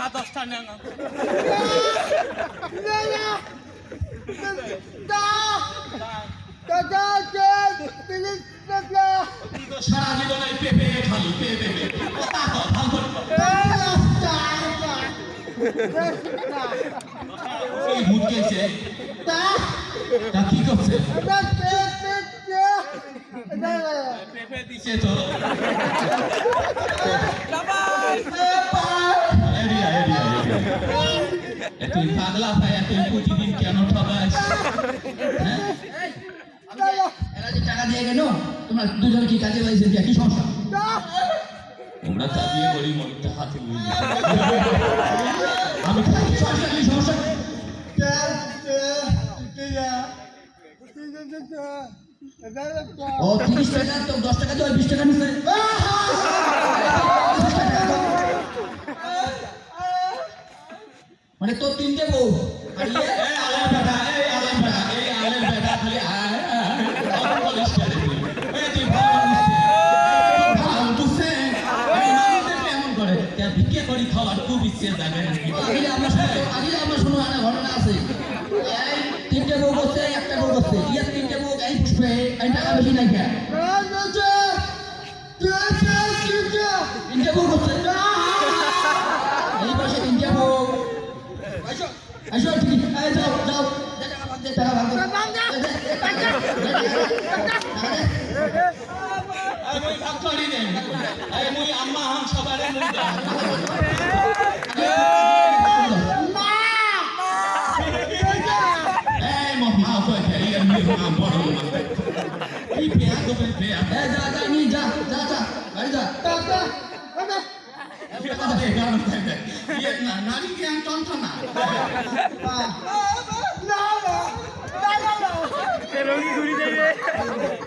সানাং সারা জীবন এই পেঁপে খালি পেঁপে পেঁপে কথা কও, ভালো করে কও। এই মুটকেছে তা কি করছে? পেঁপে দিছে তো। তুই পাগলা ভাই তুই প্রতিদিন কেন ঠকাস? হ্যাঁ? এরা টাকা দিয়ে গেল, তোমরা দুজন কি কাজে সমস্যা? আমরা কাজিয়ে টাকা, তো দশ টাকা তো বিশ টাকা নিচ্ছে মানে তোর তিনটে বউ আর ইয়ে? এই আলের বেটা, এই আলের বেটা, এই আলের বেটা খালি আয়, আয়, অত বলিস কেন তুই? এই তুই ভালো মানুষ রে। তুই ভালো বুঝছে? এই মানুষদেরকে এমন করে। তা ভিক্ষে করি খাওয়ার খুব ইচ্ছে আগে আমরা শুনো আগে আমরা শুনো আনা ঘটনা আছে তিনটে বউ করছে একটা বউ করছে ইয়ার তিনটে বউ এই পুষ্পে এই টাকা বেশি নাই মুই ভাগ করি নে। এই মুই আম্মা হাম সবারে মুই দাও। এই মহা কই ফেরি আমি মা বড় মা। এই পেয়া তো পেয়া। এই যা যা নি যা যা যা গাড়ি যা ইয়ে না নারী জ্ঞান টনটনা রোগী যাবে